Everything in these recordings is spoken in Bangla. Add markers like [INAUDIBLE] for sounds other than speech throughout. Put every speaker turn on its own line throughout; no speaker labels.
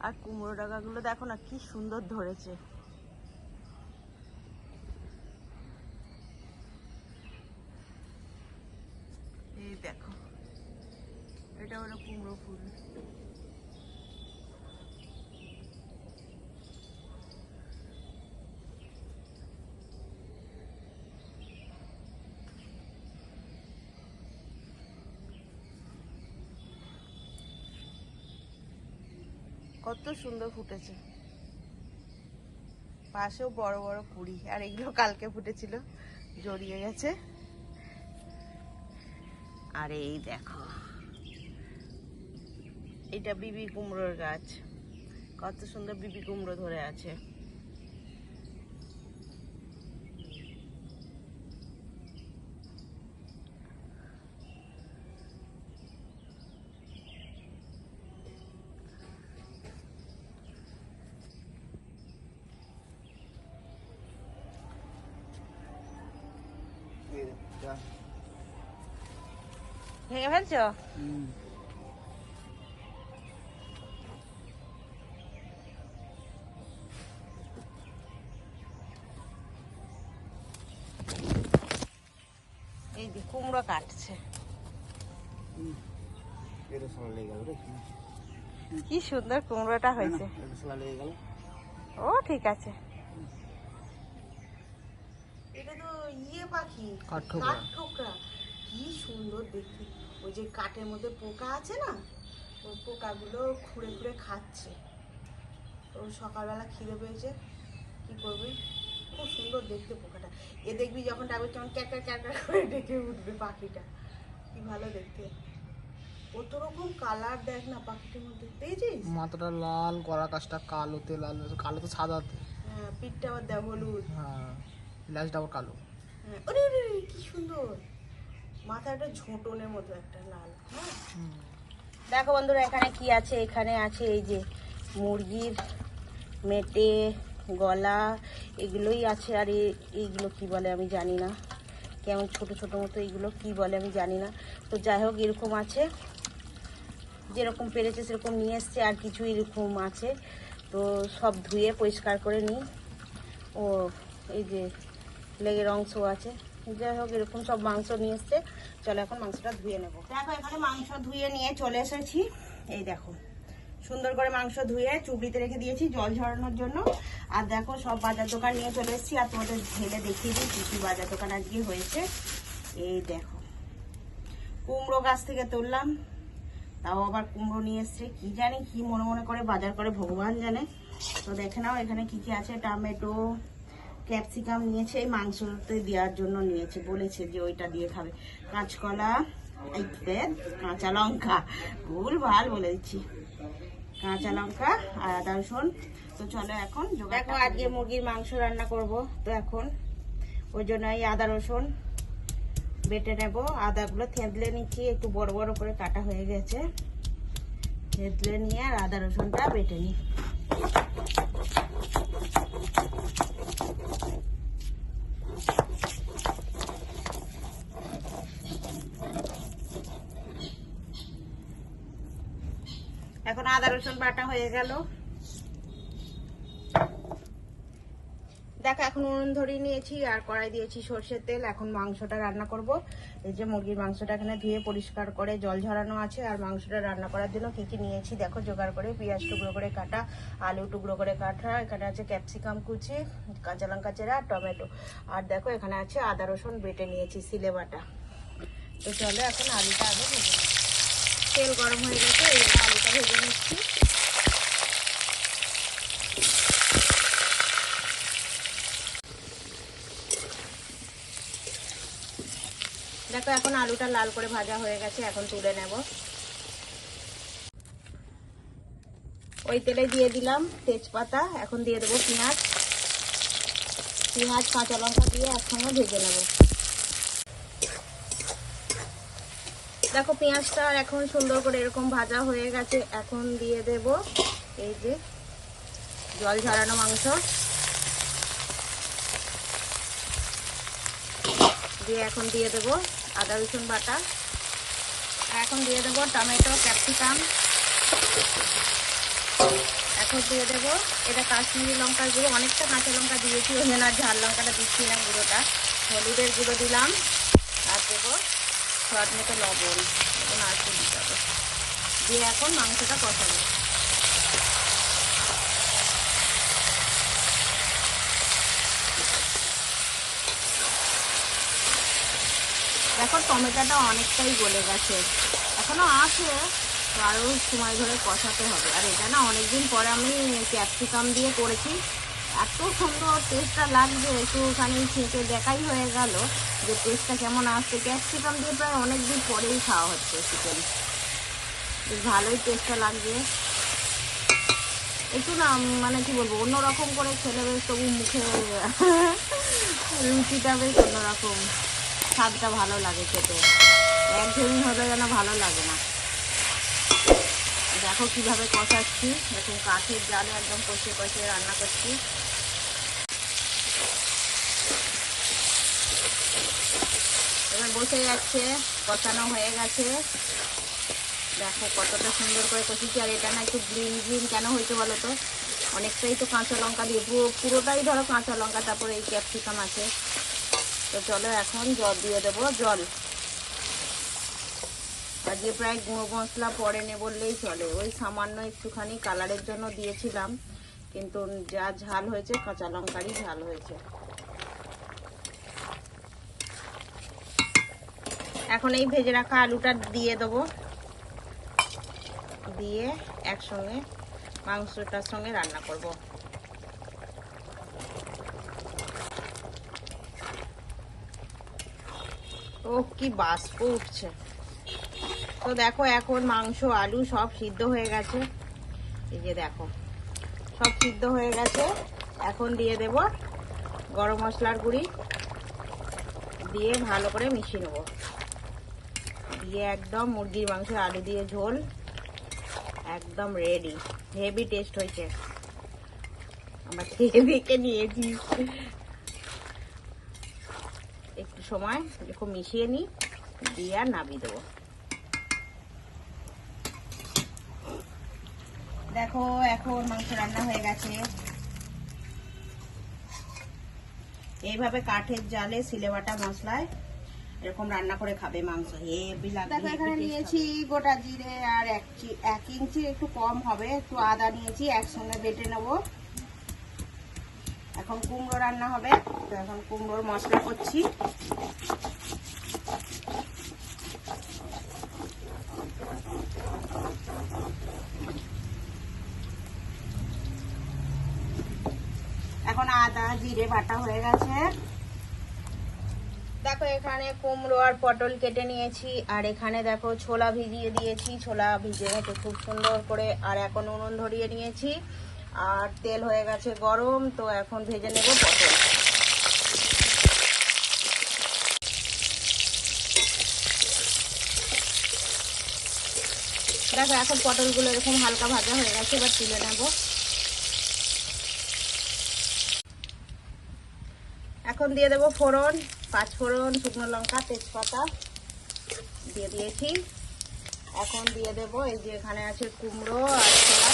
আর কুমড়ো ডাকাগুলো দেখো না কি সুন্দর ধরেছে এই দেখো এটা হলো কুমড়ো ফুল কত সুন্দর ফুটেছে। পাশেও বড় বড় পুরি আর এগুলো কালকে ফুটেছিল, জড়িয়ে গেছে। আর এই দেখো, এটা বিবি কুমড়োর গাছ। কত সুন্দর বিবি কুমড়ো ধরে আছে। ভেঙে ফেলছো এই যে কুমড়ো কাটছে কি সুন্দর কুমড়োটা হয়েছে ও ঠিক আছে এটা তো ইয়ে পাখি
কাঠঠোকরা।
কাঠঠোকরা। কি সুন্দর দেখতে। ওই যে কাঠের মধ্যে পোকা আছে না ওই পোকাগুলো খুঁড়ে খুঁড়ে খাচ্ছে। তো সকালবেলা খিদে পেয়েছে কি করবি? খুব সুন্দর দেখতে পোকাটা। এ দেখবি যখন ডাকবে তখন ক্যাকা ক্যাকা করে ডেকে উঠবে পাখিটা। কি ভালো দেখতে। কত রকম কালার দেখ না পাখিটার মধ্যে
মাথাটা লাল গলা কালোতে লাল কালো তো সাদাতে।
হ্যাঁ পিঠটা আবার দেখ হলুদ।
হ্যাঁ। ল্যাজটা আবার কালো।
হ্যাঁ, ওরে ওরে কি সুন্দর। মাথাটা ঝোঁটনের মতো একটা লাল হ্যাঁ? দেখো বন্ধুরা এখানে কি আছে? এখানে আছে এই যে মুরগির মেটে গলা এগুলোই আছে। আর এইগুলো কি বলে আমি জানি না। কেমন ছোট ছোট মতো এইগুলো কি বলে আমি জানি না। তো যাই হোক এরকম আছে। যেরকম পেরেছে সেরকম নিয়ে এসছে আর কিছু এরকম আছে। তো সব ধুয়ে পরিষ্কার করে নিই। ও এই যে লেগের অংশ আছে। যাই হোক, এরকম সব মাংস নিয়ে এসছে। চলো এখন মাংসটা ধুয়ে নেব। দেখো, এখানে মাংস ধুয়ে নিয়ে চলে এসেছি। এই দেখো, সুন্দর করে মাংস ধুয়ে চুবড়িতে রেখে দিয়েছি জল ঝরানোর জন্য। আর দেখো, সব বাজার দোকান নিয়ে চলে এসেছি। আর তোমাদের ঢেলে দেখিয়ে দিই কী কী বাজার দোকান আজকে হয়েছে। এই দেখো, কুমড়ো গাছ থেকে তুললাম। তাও আবার কুমড়ো নিয়ে এসছে। কি জানি, কি মনে মনে করে বাজার করে, ভগবান জানে। তো দেখে নাও এখানে কি কি আছে। টমেটো ক্যাপসিকাম নিয়েছে এই মাংসতে দেওয়ার জন্য নিয়েছে বলেছে যে ওইটা দিয়ে খাবে। কাঁচকলা কাঁচা লঙ্কা ভুল ভালো বলে দিচ্ছি। কাঁচা লঙ্কা আর আদা রসুন। তো চলো এখন দেখো আজকে মুরগির মাংস রান্না করব। তো এখন ওই জন্য এই আদা রসুন বেটে নেব। আদাগুলো থেঁতলে নিচ্ছি একটু বড় বড় করে কাটা হয়ে গেছে। থেঁতলে নিয়ে আর আদা রসুনটা বেটে নিই। এখন আদা রসুন বাটা হয়ে গেল। দেখো, এখন উনুন ধরিয়ে নিয়েছি আর কড়াই দিয়েছি সর্ষের তেল। এখন মাংসটা রান্না করব। এই যে মুরগির মাংসটা এখানে ধুয়ে পরিষ্কার করে জল ঝরানো আছে আর মাংসটা রান্না করার জন্য কী কী নিয়েছি দেখো, জোগাড় করে পেঁয়াজ টুকরো করে কাটা, আলু টুকরো করে কাটা, এখানে আছে ক্যাপসিকাম কুচি, কাঁচা লঙ্কা চেরা আর টমেটো। আর দেখো, এখানে আছে আদা রসুন বেটে নিয়েছি সিলে বাটা। তো চলো, এখন আলুটা আগে তেল গরম হয়ে গেছে এই আলুটা ভেজে নিচ্ছি। দেখো এখন আলুটা লাল করে ভাজা হয়ে গেছে, এখন তুলে নেব। ওই তেলে দিয়ে দিলাম তেজপাতা, এখন দিয়ে দেবো পেঁয়াজ। পেঁয়াজ, কাঁচা লঙ্কা দিয়ে একসঙ্গে ভেজে নেব। দেখো পেঁয়াজটা এখন সুন্দর করে এরকম ভাজা হয়ে গেছে, এখন দিয়ে দেব এই যে জল ঝরানো মাংস। দিয়ে এখন দিয়ে দেবো আদা রসুন বাটা। এখন দিয়ে দেবো টমেটো, ক্যাপসিকাম। এখন দিয়ে দেবো এটা কাশ্মীরি লঙ্কার গুঁড়ো। অনেকটা কাঁচা লঙ্কা দিয়েছি, ওই জন্য আর ঝাল লঙ্কাটা দিচ্ছি না গুঁড়োটা। হলুদের গুঁড়ো দিলাম। আর দেবো স্বাদ মতো লবণ এখন আর দিতে হবে। দিয়ে এখন মাংসটা কষাবো। দেখো টমেটোটা অনেকটাই গলে গেছে। এখনও আছে আরও সময় ধরে কষাতে হবে। আর এটা না অনেকদিন পরে আমি ক্যাপসিকাম দিয়ে করেছি। এত সুন্দর টেস্টটা লাগছে, একটুখানি ছেঁকে দেখাই হয়ে গেল যে টেস্টটা কেমন আসছে। ক্যাপসিকাম দিয়ে প্রায় অনেক দিন পরেই খাওয়া হচ্ছে চিকেন বেশ ভালোই টেস্টটা লাগছে। একটু না মানে কি বলব, অন্যরকম করে খেলে বেশ তবু মুখে [LAUGHS] রুচিটা বেশ অন্যরকম। স্বাদটা ভালো লাগে খেতে। একঘেয়েমি হলে যেন ভালো লাগে না। দেখো কীভাবে কষাচ্ছি। এরকম কাঠের জালে একদম কষিয়ে কষিয়ে রান্না করছি। এবার বসে যাচ্ছে, কষানো হয়ে গেছে। দেখো কতটা সুন্দর করে কষিছি আর এটা না একটু গ্রিন গ্রিন কেন হয়েছে বলো তো? অনেকটাই তো কাঁচা লঙ্কা দিয়ে, পুরো পুরোটাই ধরো কাঁচা লঙ্কা, তারপরে এই ক্যাপসিকাম আছে। তো চলো এখন জল দিয়ে দেবো, জল। আজকে প্রায় গুঁড়ো মশলা পরে নে বললেই চলে। ওই সামান্য একটুখানি কালারের জন্য দিয়েছিলাম, কিন্তু যা ঝাল হয়েছে, কাঁচা লঙ্কারই ঝাল হয়েছে। এখন এই ভেজে রাখা আলুটা দিয়ে দেবো। দিয়ে একসঙ্গে মাংসটার সঙ্গে রান্না করব। ও কি বাষ্প উঠছে। তো দেখো এখন মাংস, আলু সব সিদ্ধ হয়ে গেছে। এই যে দেখো, সব সিদ্ধ হয়ে গেছে। এখন দিয়ে দেব গরম মশলার গুঁড়ি। দিয়ে ভালো করে মিশিয়ে নেব। দিয়ে একদম মুরগির মাংস আলু দিয়ে ঝোল একদম রেডি হেভি টেস্ট হয়েছে। আমরা খেয়ে দেখে নিয়েছি। সময় এরকম মিশিয়ে নিই দিয়ে আর নামিয়ে দেবো। দেখো এখন মাংস রান্না হয়ে গেছে। এইভাবে কাঠের জালে সিলেবাটা মশলায় এরকম রান্না করে খাবে মাংস। হেভি লাগবে দেখো এখানে নিয়েছি গোটা জিরে আর এক এক ইঞ্চি একটু কম হবে একটু আদা নিয়েছি একসঙ্গে বেটে নেব। এখন কুমড়ো রান্না হবে তো এখন কুমড়োর মশলা করছি এখন আদা জিরে বাটা হয়ে গেছে। দেখো, এখানে কুমড়ো আর পটল কেটে নিয়েছি, আর এখানে দেখো ছোলা ভিজিয়ে দিয়েছি। ছোলা ভিজে গেছে খুব সুন্দর করে আর এখন উনুন ধরিয়ে নিয়েছি। আর তেল হয়ে গেছে গরম, তো এখন ভেজে নেব পটল। দেখো, এখন পটলগুলো এরকম হালকা ভাজা হয়ে গেছে, এবার তুলে নেব। এখন দিয়ে দেবো ফোড়ন, পাঁচ ফোড়ন, শুকনো লঙ্কা, তেজপাতা দিয়ে দিয়েছি। এখন দিয়ে দেব এই যে এখানে আছে কুমড়ো আর ছোলা।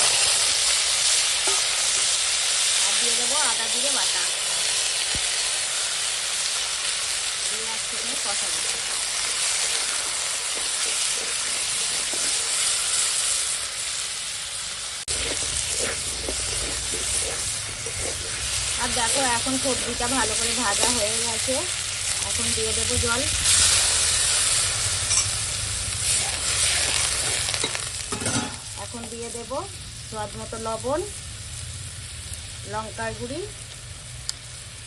আর দিয়ে দেবো আদা দিয়ে বাটা। দিয়ে একসঙ্গে কষাবো আর দেখো, এখন সবজিটা ভালো করে ভাজা হয়ে গেছে। এখন দিয়ে দেবো জল। এখন দিয়ে দেব স্বাদ মতো লবণ, লঙ্কার গুঁড়ি,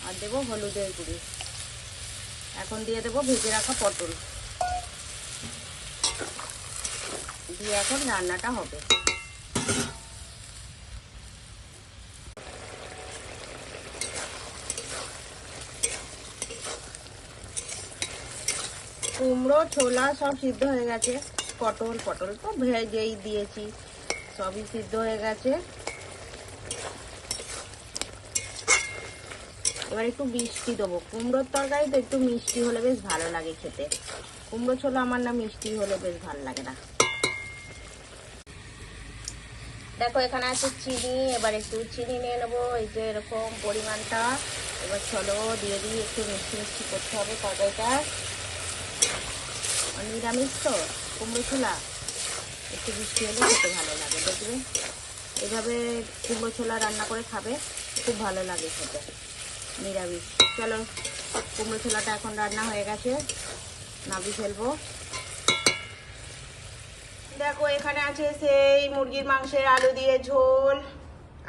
আর দেবো হলুদের গুঁড়ি। এখন দিয়ে দেবো ভেজে রাখা পটল। দিয়ে এখন রান্নাটা হবে। কুমড়ো, ছোলা সব সিদ্ধ হয়ে গেছে। পটল পটল তো ভেজেই দিয়েছি। সবই সিদ্ধ হয়ে গেছে। এবার একটু মিষ্টি দেবো। কুমড়োর তরকারি তো একটু মিষ্টি হলে বেশ ভালো লাগে খেতে। কুমড়ো, ছোলা আমার না মিষ্টি হলে বেশ ভালো লাগে না। দেখো, এখানে আছে চিনি। এবার একটু চিনি নিয়ে নেব। এই যে এরকম পরিমাণটা। এবার চলো, দিয়ে দিই। একটু মিষ্টি মিষ্টি করতে হবে তরকারিটা। নিরামিষ তো, কুমড়ো ছোলা। একটু মিষ্টি হলে খেতে ভালো লাগে, দেখবে? এভাবে কুমড়ো ছোলা রান্না করে খাবে, খুব ভালো লাগে খেতে। নিরামিষ। চলো, কুমড়ো ছোলাটা এখন রান্না হয়ে গেছে। নাবি ফেলব। দেখো, এখানে আছে সেই মুরগির মাংসের আলু দিয়ে ঝোল।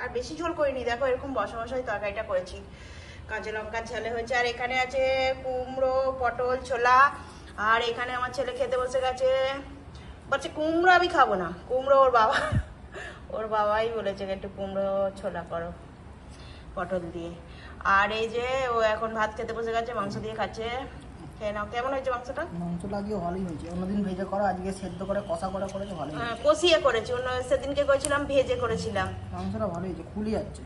আর বেশি ঝোল করিনি, দেখো, এরকম বসা বসাই তরকারিটা করেছি। কাঁচা লঙ্কার ঝালে হয়েছে। আর এখানে আছে কুমড়ো, পটল, ছোলা। আর এখানে আমার ছেলে খেতে বসে গেছে। বলছে কুমড়ো আমি খাব না। কুমড়ো ওর বাবা ওর বাবাই বলেছে একটু কুমড়ো ছোলা করো পটল দিয়ে। আর এই যে ও এখন ভাত খেতে বসে গেছে মাংস দিয়ে খাচ্ছে। খেয়ে নাও। কেমন হয়েছে মাংসটা?
মাংস লাগিয়ে ভালোই হয়েছে। অন্যদিন ভেজে করা আজকে সেদ্ধ করে কষা করে করেছে
হ্যাঁ, কষিয়ে করেছি। অন্য সেদিনকে করেছিলাম ভেজে করেছিলাম।
মাংসটা হয়েছে খুলি যাচ্ছে।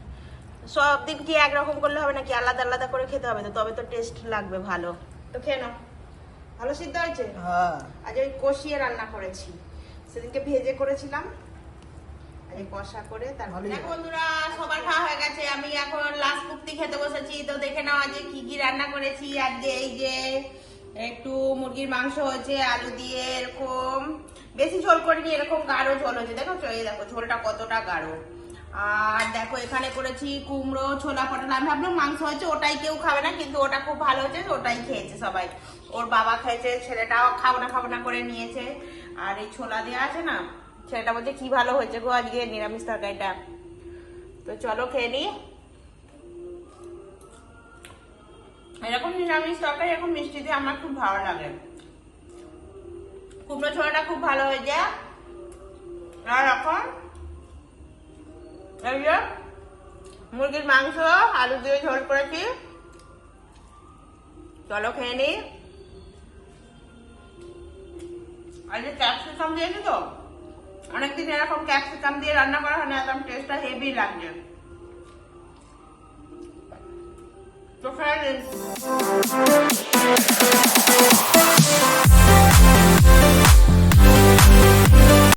সব দিন কি একরকম করলে হবে নাকি? আলাদা আলাদা করে খেতে হবে তো? তবে তো টেস্ট লাগবে ভালো। তো খেয়ে নাও। ভালো সিদ্ধ হয়েছে?
হ্যাঁ।
আজ ওই কষিয়ে রান্না করেছি। সেদিনকে ভেজে করেছিলাম। কষা করে তারপরে বন্ধুরা সবার খাওয়া হয়ে গেছে। আমি এখন লাস্ট কুপ্তি খেতে বসেছি। তো দেখে নাও আজকে কি কি রান্না করেছি। আজকে এই যে একটু মুরগির মাংস হয়েছে আলু দিয়ে এরকম বেশি ঝোল করিনি এরকম গাঢ় ঝোল হয়েছে। দেখো এই দেখো ঝোলটা কতটা গাঢ়। আর দেখো, এখানে করেছি কুমড়ো, ছোলা, পটল। আমি ভাবলাম মাংস হয়েছে, ওটাই কেউ খাবে না, কিন্তু ওটা খুব ভালো হয়েছে ওটাই খেয়েছে সবাই। ওর বাবা খেয়েছে, ছেলেটাও খাব না খাব না করে নিয়েছে। আর এই ছোলা দেওয়া আছে না, ছেলেটা বলছে, কি ভালো হয়েছে গো আজকে নিরামিষ তরকারিটা? তো চলো খেয়ে নি এরকম নিরামিষ তরকারি, এরকম মিষ্টি দিয়ে আমার খুব ভালো লাগে। কুমড়ো ছোলাটা খুব ভালো হয়েছে আর এখন মুরগির মাংস, আলু দিয়ে ঝোল করেছি। চলো খেয়ে নি। আজকে ক্যাপসিকাম দিয়েছি তো, অনেকদিন এরকম ক্যাপসিকাম দিয়ে রান্না করা হয় না, একদম টেস্টটা হেভি লাগছে তো নিন